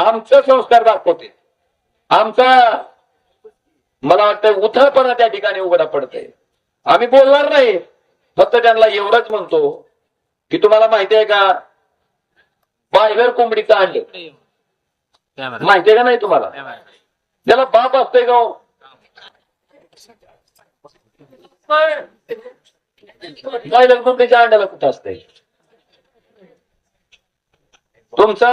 आमचं संस्कार दाखवते. आमचा मला वाटतं उथळपणा त्या ठिकाणी उघडा पडतंय. आम्ही बोलणार नाही. फक्त त्यांना एवढंच म्हणतो की तुम्हाला माहिती आहे का? बायलर कोंबडीचं आणलं. माहिती आहे का नाही तुम्हाला? त्याला बाप असतोय का हो? बायलर कोंबडीच्या अंड्याला कुठं असतंय? तुमचा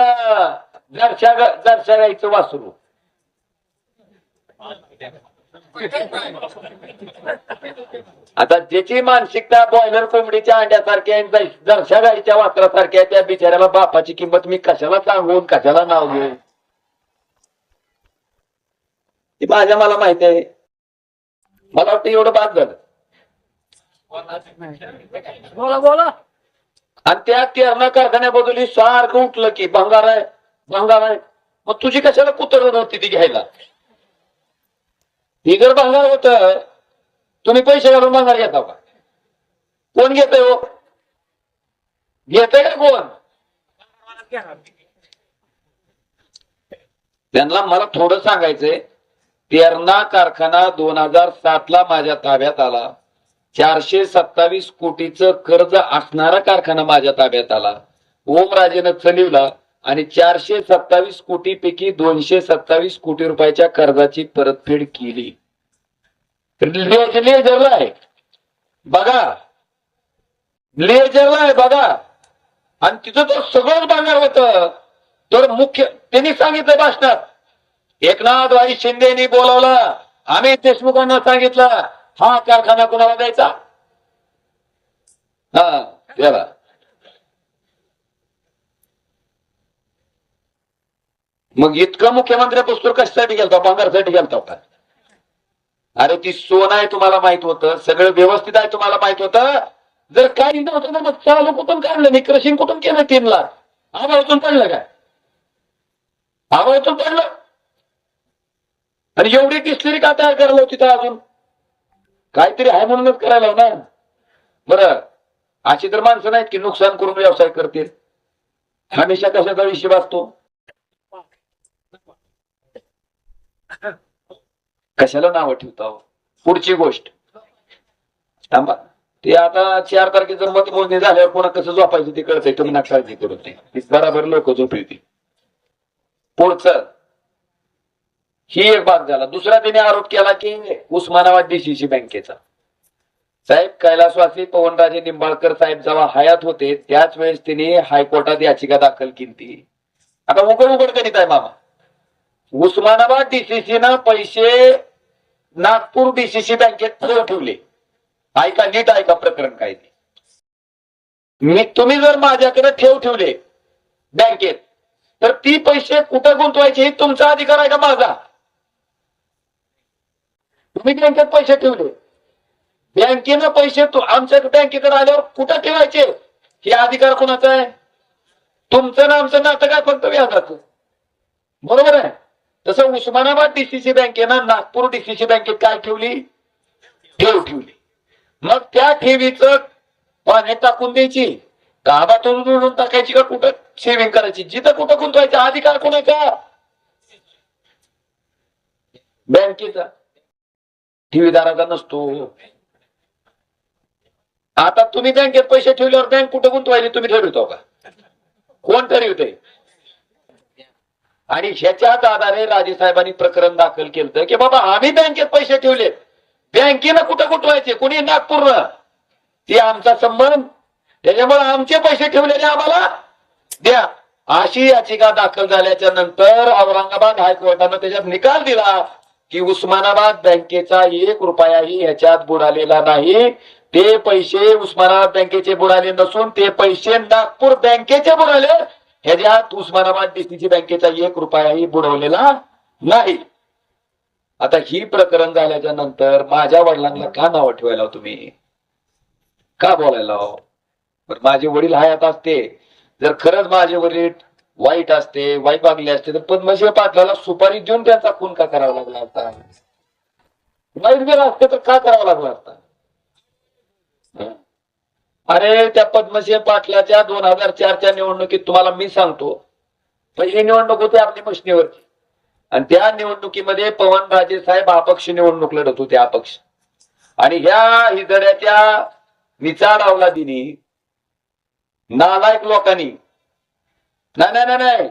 जरशा वासरू. आता ज्याची मानसिकता बॉयलर कोंबडीच्या अंड्यासारखी आहे आणि जरशा गाईच्या वासरासारखी आहे त्या बिचाऱ्याला बापाची किंमत मी कशाला सांगून कशाला नाव घेऊ? ती माझ्या मला माहिती आहे. मला वाटतं एवढं बाद झालं. बोला बोला. आणि त्या किरणा कारखान्याबद्दल सारखं उठलं की भंगार आहे. भंगार आहे मग तुझी कशाला कुत्र नव्हती ती घ्यायला? ही जर भंगार होत तुम्ही पैसे घालून भंगार घेता का? कोण घेतोय हो? घेतय का कोण? त्यांना मला थोडं सांगायचंय तेरणा कारखाना दोन हजार सात ला माझ्या ताब्यात आला. चारशे सत्तावीस कोटीचं कर्ज असणारा कारखाना माझ्या ताब्यात आला. ओमराजेनं चलिवला. आणि चारशे सत्तावीस कोटी पैकी दोनशे सत्तावीस कोटी रुपयाच्या कर्जाची परतफेड केली. ले- आहे. बघा. लेजरला आहे बघा. आणि तिथं तर सगळंच बांधणार होत. तर मुख्य त्यांनी सांगितलं भाषणात एकनाथ शिंदेनी बोलावला. आम्ही देशमुखांना सांगितलं हा कारखाना कोणाला द्यायचा? हा त्याला मग इतका मुख्यमंत्री पुस्तक कशासाठी गेलता? भांगारसाठी गेलता होता. अरे ती सोन आहे तुम्हाला माहीत होतं सगळं व्यवस्थित आहे तुम्हाला माहीत होतं. जर काही नव्हतं ना मग चालू कुठून काढलं? नाही क्रशिंग कुठून केलं तीन लाख आभाळातून पडलं काय? आवाळतून पडलं आणि एवढी डिस्टरी का तयार करायला होती तर अजून? काहीतरी आहे म्हणूनच करायला ना बरं अशी तर माणसं नाहीत की नुकसान करून व्यवसाय करतील. हमेशा कशाचा विषय असतो कशाला नाव ठेवता हो? पुढची गोष्ट. थांबा. ते आता चार तारखेचं मतमोजणी झाल्यावर कोणा कसं झोपायचं ते कळतंय तुम्ही ना काळजी करू ते बराबर लोक झोपली पुढचं. ही एक भाग झाला. दुसरा त्याने आरोप केला की उस्मानाबाद डीसीसी बँकेचा. साहेब कैलासवासी पवनराजे निंबाळकर साहेब जेव्हा हयात होते त्याच वेळेस त्यांनी हायकोर्टात याचिका दाखल केली आता उघड उघड करीत आहे मामा. उस्मानाबाद डीसीसी ना पैसे नागपूर डीसीसी बँकेत ठेव ठेवले. ऐका नीट ऐका प्रकरण काय ते. मी तुम्ही जर माझ्याकडे ठेव ठेवले बँकेत तर ती पैसे कुठं गुंतवायचे हे तुमचा अधिकार आहे का माझा? तुम्ही बँकेत पैसे ठेवले. बँकेनं पैसे तू आमच्या बँकेकडे आल्यावर कुठं ठेवायचे? हे अधिकार कोणाचा आहे? तुमचं ना आमचं नातं काय फक्त व्याजाचं? बरोबर आहे? जसं उस्मानाबाद डीसीसी बँकेनं नागपूर डीसीसी बँकेत काय ठेवली? ठेव ठेवली. मग त्या ठेवीच पाण्यात टाकून द्यायची. गावातून उडून टाकायची का कुठं? सेव्हिंग करायची. जिथं कुठं गुंतवायचा अधिकार कोणाचा? बँकेचा. ठेवीदाराचा नसतो. आता तुम्ही बँकेत पैसे ठेवल्यावर बँक कुठं गुंतवायची? तुम्ही ठरवितो का? कोण ठरविते आणि ह्याच्याच आधारे राजेसाहेबांनी प्रकरण दाखल केलं की बाबा आम्ही बँकेत पैसे ठेवले बँकेनं कुठं कुठवायचे कुणी नागपूर ते आमचा संबंध. त्याच्यामुळे आमचे पैसे ठेवलेले आम्हाला. द्या. अशी याचिका दाखल झाल्याच्यानंतर औरंगाबाद हायकोर्टानं त्याच्यात निकाल दिला की उस्मानाबाद बँकेचा एक रुपयाही ह्याच्यात बुडालेला नाही. ते पैसे उस्मानाबाद बँकेचे बुडाले नसून ते पैसे नागपूर बँकेचे बुडाले. ह्याच्यात उस्मानाबाद डीसीसी बँकेचा एक रुपयाही बुडवलेला नाही. आता ही प्रकरण झाल्याच्यानंतर माझ्या वडिलांना का नाव ठेवायला तुम्ही? का बोलायला पण माझे वडील हयात असते. जर खरंच माझे वडील वाईट असते वाईट वागले असते तर पद्मश्री पाटलाला सुपारी देऊन त्यांचा खून का करावा लागला असता? वाईट गेला असते तर का करावा लागला असता? अरे त्या पद्मसिंह पाटलाच्या दोन हजार चारच्या निवडणुकीत तुम्हाला मी सांगतो पहिली निवडणूक होती आपली मशनीवरची आणि त्या निवडणुकीमध्ये पवन राजे साहेब अपक्ष निवडणूक लढत होते अपक्ष. आणि ह्या हिजड्याच्या निचाड अवलादीनी नालायक लोकांनी नाही नाही नाही, नाही.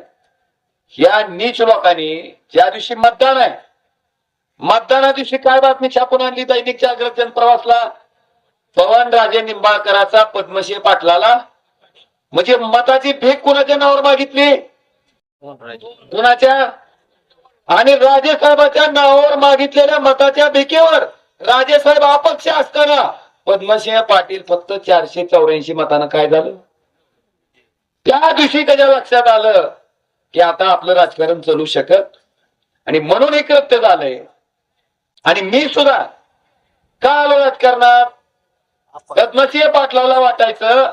ह्या नीच लोकांनी ज्या दिवशी मतदान आहे मतदाना दिवशी काय बातमी छापून आणली दैनिक जागृत प्रवासला? पवन राजे निंबाळकराचा पद्मश्री पाटलाला म्हणजे मताची भेट कुणाच्या नावावर मागितली? कुणाच्या? आणि राजे साहेबाच्या नावावर मागितलेल्या मताच्या भेकेवर राजे साहेब अपक्ष असताना पद्मसिंह पाटील फक्त चारशे चौऱ्याऐंशी मतानं काय झालं? त्या दिवशी त्याच्या लक्षात आलं की आता आपलं राजकारण चालू शकत आणि म्हणून एकत्र झालंय. आणि मी सुद्धा का आलो राजकारणात? पद्मसिंह पाटलाला वाटायचं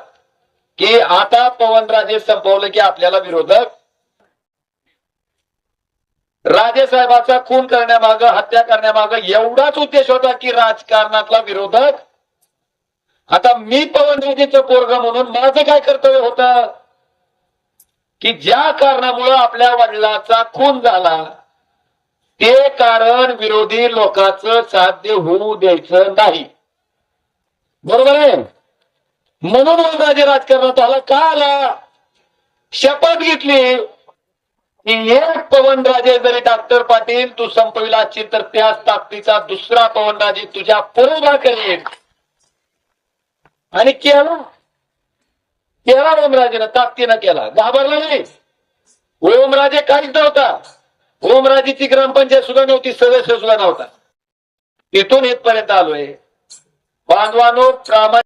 की आता पवनराजे संपवलं की आपल्याला विरोधक. राजे साहेबाचा खून करण्यामाग हत्या करण्यामाग एवढाच उद्देश होता की राजकारणातला विरोधक. आता मी पवनराजेचं पोरग म्हणून माझं काय कर्तव्य होतं? की ज्या कारणामुळं आपल्या वडिलाचा खून झाला ते कारण विरोधी लोकांचं साध्य होऊ द्यायचं नाही. बरोबर आहे? म्हणून वनराजे राजकारणात आला. का आला? शपथ घेतली. की एक पवनराजे जरी डॉक्टर पाटील तू संपविला असशील तर त्याच ताकदीचा दुसरा पवनराजे तुझ्या पुरोधा करेल आणि केला. केला ओमराजेनं ताकदीनं केला. घाबरला नाही. ओमराजे काहीच नव्हता. ओमराजेची ग्रामपंचायत सुद्धा नव्हती सदस्य सुद्धा नव्हता. तिथून इथपर्यंत आलोय. बांधवानो प्रामाणिक